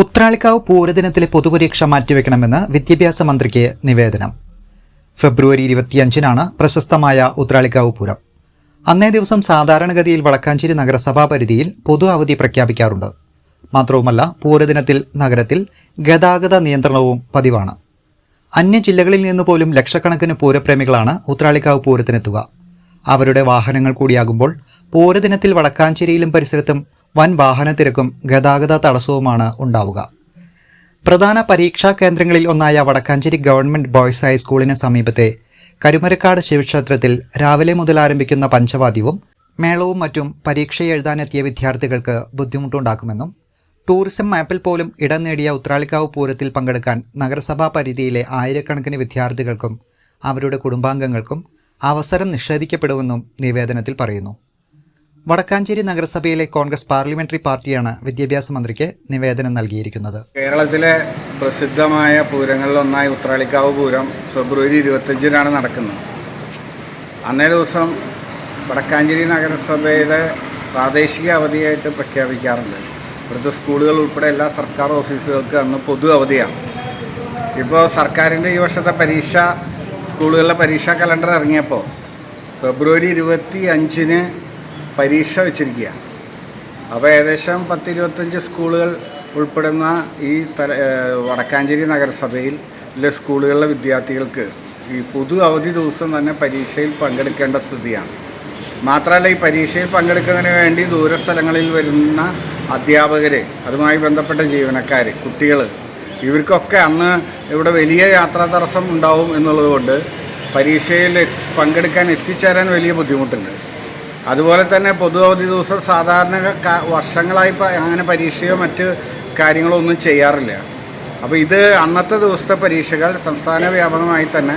ഉത്രാളിക്കാവ് പൂരദിനത്തിലെ പൊതുപരീക്ഷ മാറ്റിവെക്കണമെന്ന് വിദ്യാഭ്യാസ മന്ത്രിക്ക് നിവേദനം. ഫെബ്രുവരി ഇരുപത്തിയഞ്ചിനാണ് പ്രശസ്തമായ ഉത്രാളിക്കാവ് പൂരം. അന്നേ ദിവസം സാധാരണഗതിയിൽ വടക്കാഞ്ചേരി നഗരസഭാ പരിധിയിൽ പൊതു അവധി പ്രഖ്യാപിക്കാറുണ്ട്. മാത്രവുമല്ല പൂരദിനത്തിൽ നഗരത്തിൽ ഗതാഗത നിയന്ത്രണവും പതിവാണ്. അന്യ ജില്ലകളിൽ നിന്ന് പോലും ലക്ഷക്കണക്കിന് പൂരപ്രേമികളാണ് ഉത്രാളിക്കാവ് പൂരത്തിനെത്തുക. അവരുടെ വാഹനങ്ങൾ കൂടിയാകുമ്പോൾ പൂരദിനത്തിൽ വടക്കാഞ്ചേരിയിലും പരിസരത്തും വൻ വാഹനത്തിരക്കും ഗതാഗത തടസ്സവുമാണ് ഉണ്ടാവുക. പ്രധാന പരീക്ഷാ കേന്ദ്രങ്ങളിൽ ഒന്നായ വടക്കാഞ്ചേരി ഗവൺമെന്റ് ബോയ്സ് ഹൈസ്കൂളിന് സമീപത്തെ കരുമരക്കാട് ശിവക്ഷേത്രത്തിൽ രാവിലെ മുതൽ ആരംഭിക്കുന്ന പഞ്ചവാദ്യവും മേളവും മറ്റും പരീക്ഷ എഴുതാനെത്തിയ വിദ്യാർത്ഥികൾക്ക് ബുദ്ധിമുട്ടുണ്ടാക്കുമെന്നും ടൂറിസം മാപ്പിൽ പോലും ഇടം നേടിയ ഉത്രാളിക്കാവ് പൂരത്തിൽ പങ്കെടുക്കാൻ നഗരസഭാ പരിധിയിലെ ആയിരക്കണക്കിന് വിദ്യാർത്ഥികൾക്കും അവരുടെ കുടുംബാംഗങ്ങൾക്കും അവസരം നിഷേധിക്കപ്പെടുമെന്നും നിവേദനത്തിൽ പറയുന്നു. വടക്കാഞ്ചേരി നഗരസഭയിലെ കോൺഗ്രസ് പാർലമെന്ററി പാർട്ടിയാണ് വിദ്യാഭ്യാസ മന്ത്രിക്ക് നിവേദനം നൽകിയിരിക്കുന്നത്. കേരളത്തിലെ പ്രസിദ്ധമായ പൂരങ്ങളിലൊന്നായി ഉത്രാളിക്കാവ് പൂരം ഫെബ്രുവരി ഇരുപത്തഞ്ചിനാണ് നടക്കുന്നത്. അന്നേ ദിവസം വടക്കാഞ്ചേരി നഗരസഭയുടെ പ്രാദേശിക അവധിയായിട്ട് പ്രഖ്യാപിക്കാറുണ്ട്. ഇവിടുത്തെ സ്കൂളുകൾ ഉൾപ്പെടെ എല്ലാ സർക്കാർ ഓഫീസുകൾക്ക് അന്ന് പൊതു അവധിയാണ്. ഇപ്പോൾ സർക്കാരിന്റെ ഈ വർഷത്തെ പരീക്ഷ സ്കൂളുകളിലെ പരീക്ഷാ കലണ്ടർ ഇറങ്ങിയപ്പോൾ ഫെബ്രുവരി ഇരുപത്തി അഞ്ചിന് പരീക്ഷ വെച്ചിരിക്കുകയാണ്. അപ്പോൾ ഏകദേശം പത്ത് ഇരുപത്തഞ്ച് സ്കൂളുകൾ ഉൾപ്പെടുന്ന ഈ തല വടക്കാഞ്ചേരി നഗരസഭയിൽ ഉള്ള സ്കൂളുകളിലെ വിദ്യാർത്ഥികൾക്ക് ഈ പൊതു അവധി ദിവസം തന്നെ പരീക്ഷയിൽ പങ്കെടുക്കേണ്ട സ്ഥിതിയാണ്. മാത്രമല്ല ഈ പരീക്ഷയിൽ പങ്കെടുക്കുന്നതിന് വേണ്ടി ദൂരസ്ഥലങ്ങളിൽ വരുന്ന അധ്യാപകർ അതുമായി ബന്ധപ്പെട്ട ജീവനക്കാർ കുട്ടികൾ ഇവർക്കൊക്കെ അന്ന് ഇവിടെ വലിയ യാത്രാ തടസ്സം ഉണ്ടാവും എന്നുള്ളതുകൊണ്ട് പരീക്ഷയിൽ പങ്കെടുക്കാൻ എത്തിച്ചേരാൻ വലിയ ബുദ്ധിമുട്ടുണ്ട്. അതുപോലെ തന്നെ പൊതു അവധി ദിവസം സാധാരണ വർഷങ്ങളായി അങ്ങനെ പരീക്ഷയോ മറ്റ് കാര്യങ്ങളോ ഒന്നും ചെയ്യാറില്ല. അപ്പോൾ ഇത് അന്നത്തെ ദിവസത്തെ പരീക്ഷകൾ സംസ്ഥാന വ്യാപകമായി തന്നെ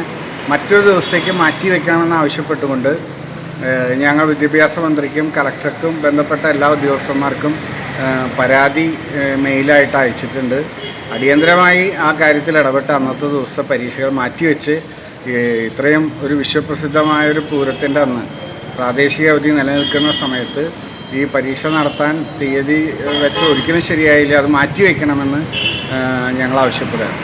മറ്റൊരു ദിവസത്തേക്ക് മാറ്റി വയ്ക്കണമെന്ന് ആവശ്യപ്പെട്ടുകൊണ്ട് ഞങ്ങൾ വിദ്യാഭ്യാസ മന്ത്രിക്കും കലക്ടർക്കും ബന്ധപ്പെട്ട എല്ലാ ഉദ്യോഗസ്ഥന്മാർക്കും പരാതി മെയിലായിട്ട് അയച്ചിട്ടുണ്ട്. അടിയന്തരമായി ആ കാര്യത്തിൽ ഇടപെട്ട് അന്നത്തെ ദിവസത്തെ പരീക്ഷകൾ മാറ്റിവെച്ച് ഇത്രയും ഒരു വിശ്വപ്രസിദ്ധമായ ഒരു പൂരത്തിന്റെ അന്ന് പ്രാദേശിക അവധി നിലനിൽക്കുന്ന സമയത്ത് ഈ പരീക്ഷ നടത്താൻ തീയതി വെച്ച് ഒരിക്കലും ശരിയായില്ല. അത് മാറ്റിവെക്കണമെന്ന് ഞങ്ങൾ ആവശ്യപ്പെടുകയാണ്.